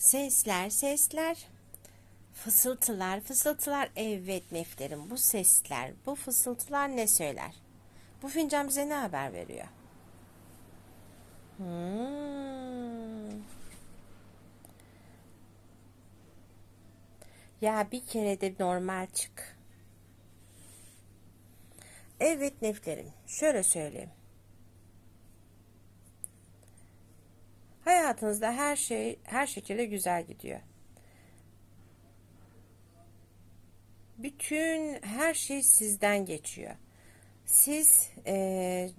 Sesler, sesler. Fısıltılar, fısıltılar. Evet neflerim bu sesler, bu fısıltılar ne söyler? Bu fincan bize ne haber veriyor? Hmm. Ya bir kere de normal çık. Evet neflerim, şöyle söyleyeyim. Hayatınızda her şey her şekilde güzel gidiyor. Bütün her şey sizden geçiyor. Siz eee,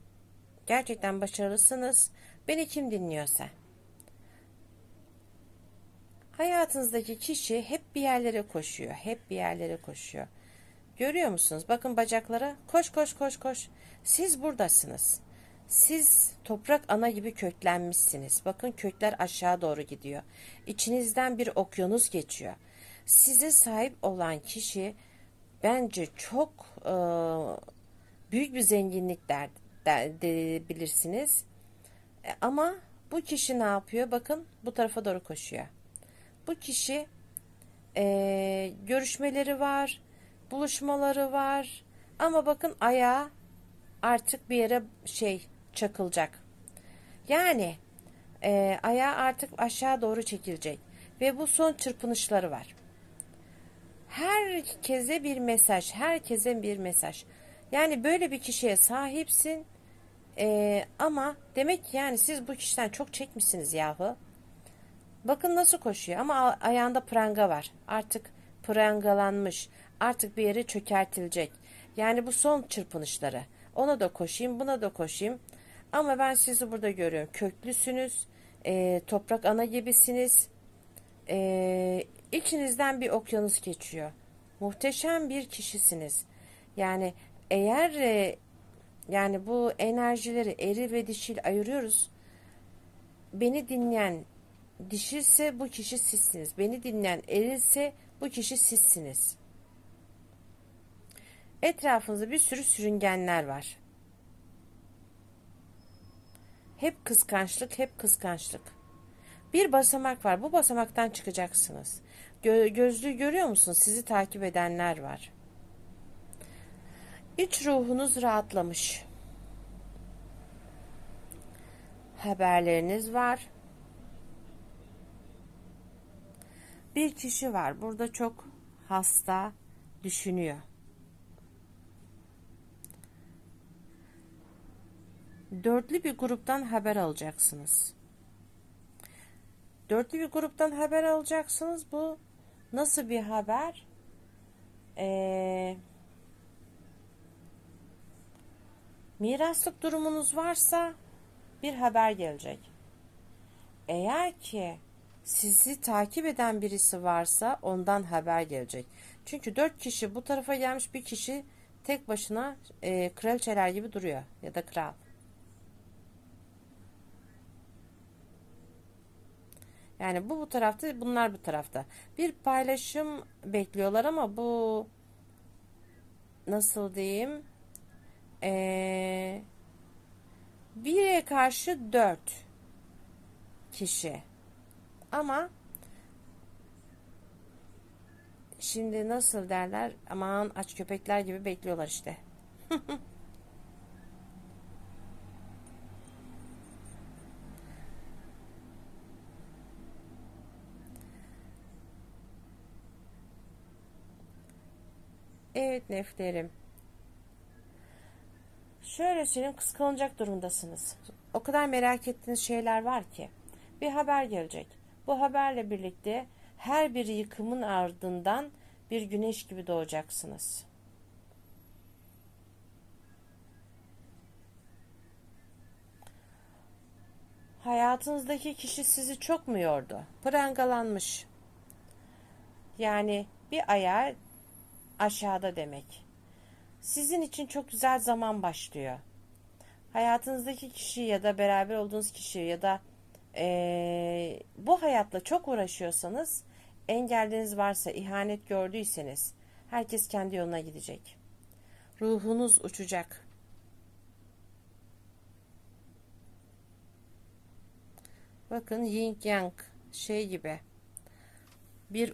gerçekten başarılısınız. Beni kim dinliyorsa. Hayatınızdaki kişi hep bir yerlere koşuyor. Hep bir yerlere koşuyor. Görüyor musunuz? Bakın bacaklara. Koş koş koş koş. Siz buradasınız. Siz toprak ana gibi köklenmişsiniz. Bakın kökler aşağı doğru gidiyor. İçinizden bir okyanus geçiyor. Size sahip olan kişi bence çok e, büyük bir zenginlik der, der, diyebilirsiniz. E, ama bu kişi ne yapıyor? Bakın bu tarafa doğru koşuyor. Bu kişi e, görüşmeleri var, buluşmaları var. Ama bakın ayağı artık bir yere şey çakılacak. Yani e, ayağı artık aşağı doğru çekilecek. Ve bu son çırpınışları var. Herkese bir mesaj, herkese bir mesaj. Yani böyle bir kişiye sahipsin. E, ama demek ki yani siz bu kişiden çok çekmişsiniz yahu. Bakın nasıl koşuyor ama ayağında pranga var. Artık prangalanmış. Artık bir yere çökertilecek. Yani bu son çırpınışları. Ona da koşayım, buna da koşayım. Ama ben sizi burada görüyorum. Köklüsünüz. e, toprak ana gibisiniz. E, içinizden bir okyanus geçiyor. Muhteşem bir kişisiniz. Yani eğer e, yani bu enerjileri eril ve dişil ayırıyoruz. Beni dinleyen dişilse bu kişi sizsiniz. Beni dinleyen erilse bu kişi sizsiniz. Etrafınızda bir sürü sürüngenler var. Hep kıskançlık, hep kıskançlık. Bir basamak var. Bu basamaktan çıkacaksınız. Gö gözlüğü görüyor musunuz? Sizi takip edenler var. İç ruhunuz rahatlamış. Haberleriniz var. Bir kişi var. Burada çok hasta düşünüyor. Dörtlü bir gruptan haber alacaksınız. Dörtlü bir gruptan haber alacaksınız. Bu nasıl bir haber? Ee, miraslık durumunuz varsa bir haber gelecek. Eğer ki sizi takip eden birisi varsa ondan haber gelecek. Çünkü dört kişi bu tarafa gelmiş bir kişi tek başına e, kraliçeler gibi duruyor ya da kral. Yani bu bu tarafta, bunlar bu tarafta. Bir paylaşım bekliyorlar ama bu nasıl diyeyim? Ee, bire karşı dört kişi. Ama şimdi nasıl derler? Aman aç köpekler gibi bekliyorlar işte. Evet neflerim. Şöyle söyleyeyim kıskanacak durumdasınız. O kadar merak ettiğiniz şeyler var ki. Bir haber gelecek. Bu haberle birlikte her bir yıkımın ardından bir güneş gibi doğacaksınız. Hayatınızdaki kişi sizi çok mu yordu? Prangalanmış. Yani bir ayağı aşağıda demek. Sizin için çok güzel zaman başlıyor. Hayatınızdaki kişi ya da beraber olduğunuz kişi ya da eee, bu hayatla çok uğraşıyorsanız, engelleriniz varsa, ihanet gördüyseniz, herkes kendi yoluna gidecek. Ruhunuz uçacak. Bakın yin yang şey gibi. bir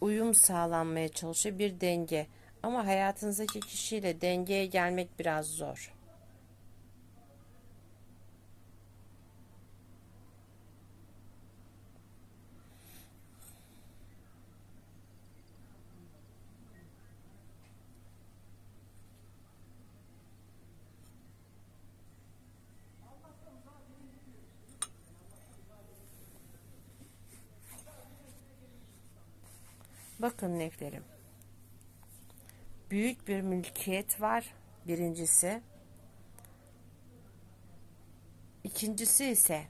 uyum sağlanmaya çalışıyor, bir denge. Ama hayatınızdaki kişiyle dengeye gelmek biraz zor. Bakın neflerim. Büyük bir mülkiyet var. Birincisi. İkincisi ise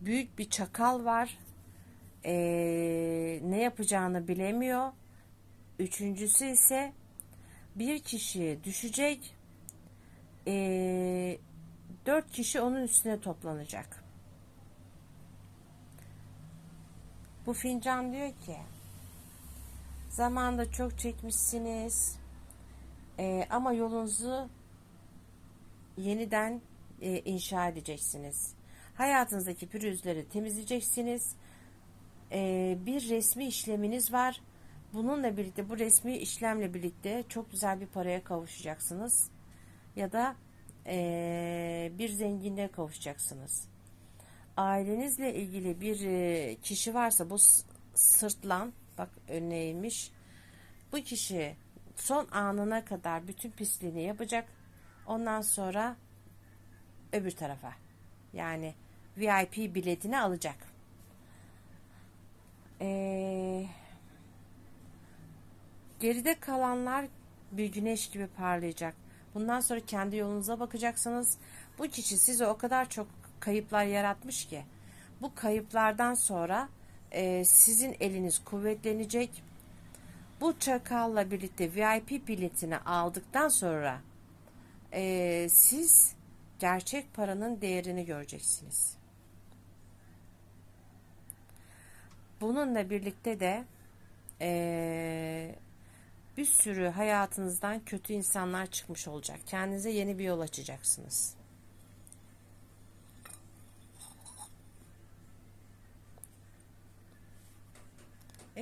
büyük bir çakal var. Ee, ne yapacağını bilemiyor. Üçüncüsü ise bir kişi düşecek. Ee, dört kişi onun üstüne toplanacak. Bu fincan diyor ki Zamanda çok çekmişsiniz. Ee, ama yolunuzu yeniden e, inşa edeceksiniz. Hayatınızdaki pürüzleri temizleyeceksiniz. Ee, bir resmi işleminiz var. Bununla birlikte bu resmi işlemle birlikte çok güzel bir paraya kavuşacaksınız. Ya da e, bir zenginliğe kavuşacaksınız. Ailenizle ilgili bir e, kişi varsa bu sırtlan Bak öneymiş. Bu kişi son anına kadar bütün pisliğini yapacak. Ondan sonra öbür tarafa. Yani VIP biletini alacak. Ee, geride kalanlar bir güneş gibi parlayacak. Bundan sonra kendi yolunuza bakacaksınız. Bu kişi size o kadar çok kayıplar yaratmış ki bu kayıplardan sonra e, sizin eliniz kuvvetlenecek. Bu çakalla birlikte VIP biletini aldıktan sonra e, siz gerçek paranın değerini göreceksiniz. Bununla birlikte de e, bir sürü hayatınızdan kötü insanlar çıkmış olacak. Kendinize yeni bir yol açacaksınız.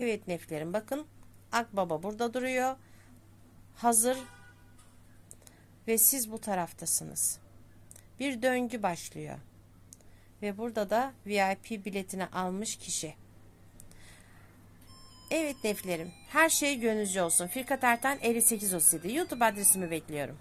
Evet neflerim bakın Akbaba burada duruyor. Hazır ve siz bu taraftasınız. Bir döngü başlıyor. Ve burada da VIP biletini almış kişi. Evet neflerim her şey gönlünüzce olsun. Firkat Ertan 5837 YouTube adresimi bekliyorum.